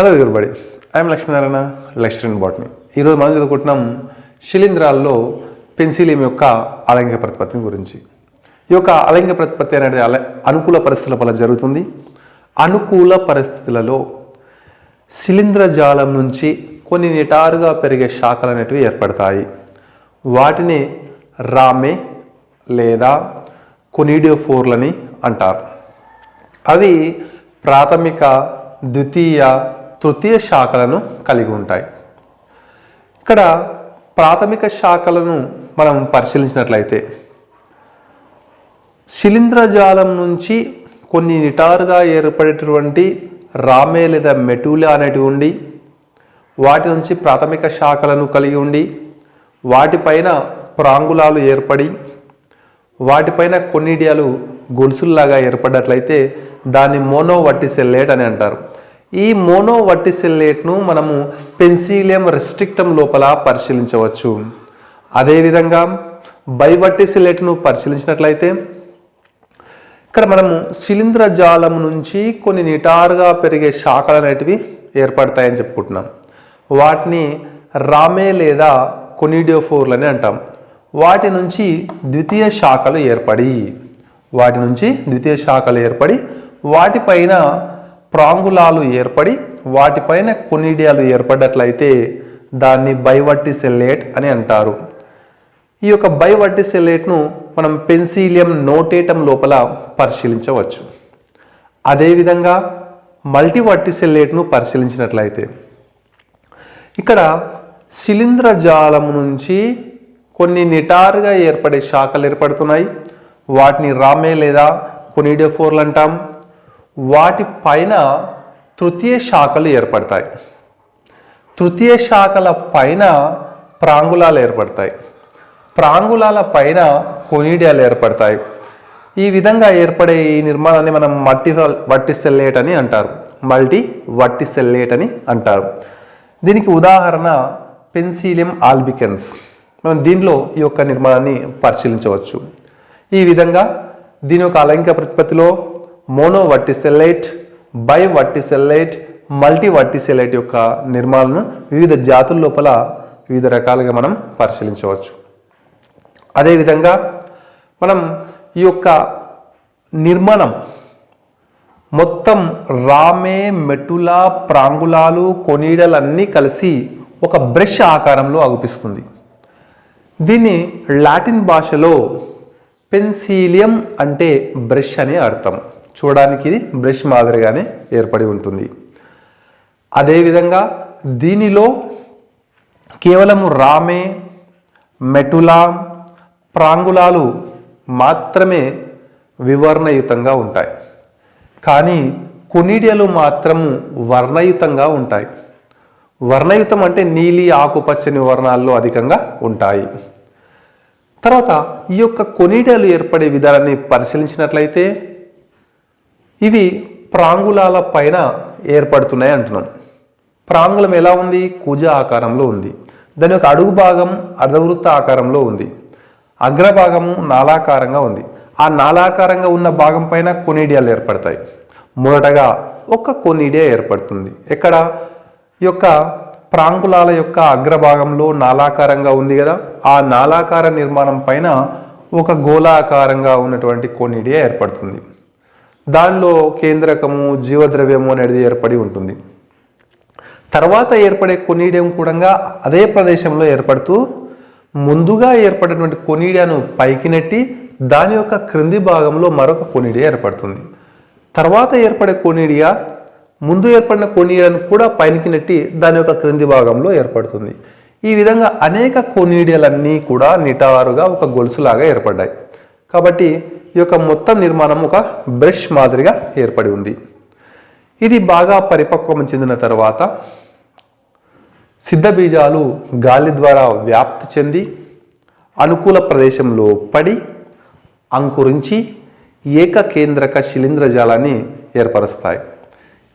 Hello everybody I'm Lakshminarayana lecture in botany ఈరోజు మనం చదువుకుంటున్నాం శిలీంధ్రాల్లో పెన్సిలియం యొక్క అలైంగిక ప్రతిపత్తిని గురించి. ఈ యొక్క అలైంగిక ప్రతిపత్తి అనేది అల అనుకూల పరిస్థితుల వల్ల జరుగుతుంది. అనుకూల పరిస్థితులలో శిలీంధ్ర జాలం నుంచి కొన్ని నిటారుగా పెరిగే శాఖలు అనేటివి ఏర్పడతాయి. వాటిని రామే లేదా కొనిడియోఫోర్లని అంటారు. అవి ప్రాథమిక ద్వితీయ తృతీయ శాఖలను కలిగి ఉంటాయి. ఇక్కడ ప్రాథమిక శాఖలను మనం పరిశీలించినట్లయితే శిలీంధ్రజాలం నుంచి కొన్ని నిటారుగా ఏర్పడేటటువంటి రామే లేదా మెటూలా అనేటివి ఉండి వాటి నుంచి ప్రాథమిక శాఖలను కలిగి ఉండి వాటిపైన ప్రాంగులాలు ఏర్పడి వాటిపైన కొన్నిడియాలు గొలుసుల్లాగా ఏర్పడినట్లయితే దాన్ని మోనోవర్టిసెల్లేట్ అని అంటారు. ఈ మోనోవర్టిసిల్లేట్ను మనము పెన్సిలియం రెస్ట్రిక్టమ్ లోపల పరిశీలించవచ్చు. అదేవిధంగా బైవర్టిసిలేట్ను పరిశీలించినట్లయితే ఇక్కడ మనము శిలీంధ్ర జాలం నుంచి కొన్ని నిటారుగా పెరిగే శాఖలు అనేటివి ఏర్పడతాయని చెప్పుకుంటున్నాం. వాటిని రామే లేదా కొనిడియోఫోర్లు అని అంటాం. వాటి నుంచి ద్వితీయ శాఖలు ఏర్పడి వాటి నుంచి ద్వితీయ శాఖలు ఏర్పడి వాటిపైన ప్రాంగులాలు ఏర్పడి వాటిపైన కొనిడియాలు ఏర్పడ్డట్లయితే దాన్ని బైవట్టిసెల్లేట్ అని అంటారు. ఈ యొక్క బైవట్టిసెల్లేట్ను మనం పెన్సిలియం నోటేటం లోపల పరిశీలించవచ్చు. అదేవిధంగా మల్టీవర్టిసెల్లేట్ను పరిశీలించినట్లయితే ఇక్కడ శిలీంధ్ర జాలం నుంచి కొన్ని నిటారుగా ఏర్పడే శాఖలు ఏర్పడుతున్నాయి. వాటిని రామే లేదా కొనిడియోఫోర్లు అంటాం. వాటి పైన తృతీయ శాఖలు ఏర్పడతాయి. తృతీయ శాఖల పైన ప్రాంగులాలు ఏర్పడతాయి. ప్రాంగులాల పైన కొనీడియాలు ఏర్పడతాయి. ఈ విధంగా ఏర్పడే ఈ నిర్మాణాన్ని మనం మల్టీ వట్టిసెల్లేట్ అని అంటారు. మల్టీ వట్టిసెల్లేట్ అని అంటారు. దీనికి ఉదాహరణ పెన్సిలియం ఆల్బికెన్స్. మనం దీనిలో ఈ యొక్క నిర్మాణాన్ని పరిశీలించవచ్చు. ఈ విధంగా దీని యొక్క అలంక ప్రతిపత్తిలో మోనో వట్టిసెల్లైట్ బై మల్టీ యొక్క నిర్మాణాలను వివిధ జాతుల లోపల వివిధ రకాలుగా మనం పరిశీలించవచ్చు. అదేవిధంగా మనం ఈ యొక్క నిర్మాణం మొత్తం రామే మెటుల ప్రాంగులాలు కొనీడలన్నీ కలిసి ఒక బ్రష్ ఆకారంలో అగుపిస్తుంది దీన్ని లాటిన్ భాషలో పెన్సిలియం అంటే బ్రష్ అని అర్థం. చూడడానికి ఇది బ్రష్ మాదిరిగానే ఏర్పడి ఉంటుంది. అదేవిధంగా దీనిలో కేవలం రామే మెటులా ప్రాంగులాలు మాత్రమే వివర్ణయుతంగా ఉంటాయి. కానీ కొనిడియలు మాత్రము వర్ణయుతంగా ఉంటాయి. వర్ణయుతం అంటే నీలి ఆకుపచ్చని వర్ణాల్లో అధికంగా ఉంటాయి. తర్వాత ఈ యొక్క కొనిడలు ఏర్పడే విధానాన్ని పరిశీలించినట్లయితే ఇవి ప్రాంగులాల పైన ఏర్పడుతున్నాయి అంటున్నాం ప్రాంగులం ఎలా ఉంది? కుజ ఆకారంలో ఉంది. దాని యొక్క అడుగు భాగం అర్ధవృత్త ఆకారంలో ఉంది. అగ్రభాగము నాలాకారంగా ఉంది. ఆ నాలాకారంగా ఉన్న భాగం పైన కొనీడియాలు ఏర్పడతాయి. మొదటగా ఒక కొనీడియా ఏర్పడుతుంది. ఎక్కడ? యొక్క ప్రాంగులాల యొక్క అగ్రభాగంలో నాలాకారంగా ఉంది కదా ఆ నాలాకార నిర్మాణం పైన ఒక గోళాకారంగా ఉన్నటువంటి కొనిడియా ఏర్పడుతుంది. దానిలో కేంద్రకము జీవద్రవ్యము అనేది ఏర్పడి ఉంటుంది. తర్వాత ఏర్పడే కొనీడియం కూడా అదే ప్రదేశంలో ఏర్పడుతూ ముందుగా ఏర్పడినటువంటి కొనీడియాను పైకి నెట్టి దాని యొక్క క్రింది భాగంలో మరొక కొనీడియా ఏర్పడుతుంది. తర్వాత ఏర్పడే కొనీడియా ముందు ఏర్పడిన కొనీడియాను కూడా పైకి నెట్టి దాని యొక్క క్రింది భాగంలో ఏర్పడుతుంది. ఈ విధంగా అనేక కొనీడియాలన్నీ కూడా నిటారుగా ఒక గొలుసులాగా ఏర్పడ్డాయి. కాబట్టి ఈ యొక్క మొత్తం నిర్మాణం ఒక బ్రష్ మాదిరిగా ఏర్పడి ఉంది. ఇది బాగా పరిపక్వం చెందిన తర్వాత సిద్ధ బీజాలు గాలి ద్వారా వ్యాప్తి చెంది అనుకూల ప్రదేశంలో పడి అంకురించి ఏకకేంద్రక శిలీంద్రజాలాన్ని ఏర్పరుస్తాయి.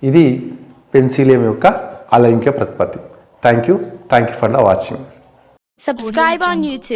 ఇది పెన్సిలియం యొక్క అలైంక్య ప్రతిపత్తి. Thank you thank you for the watching subscribe on YouTube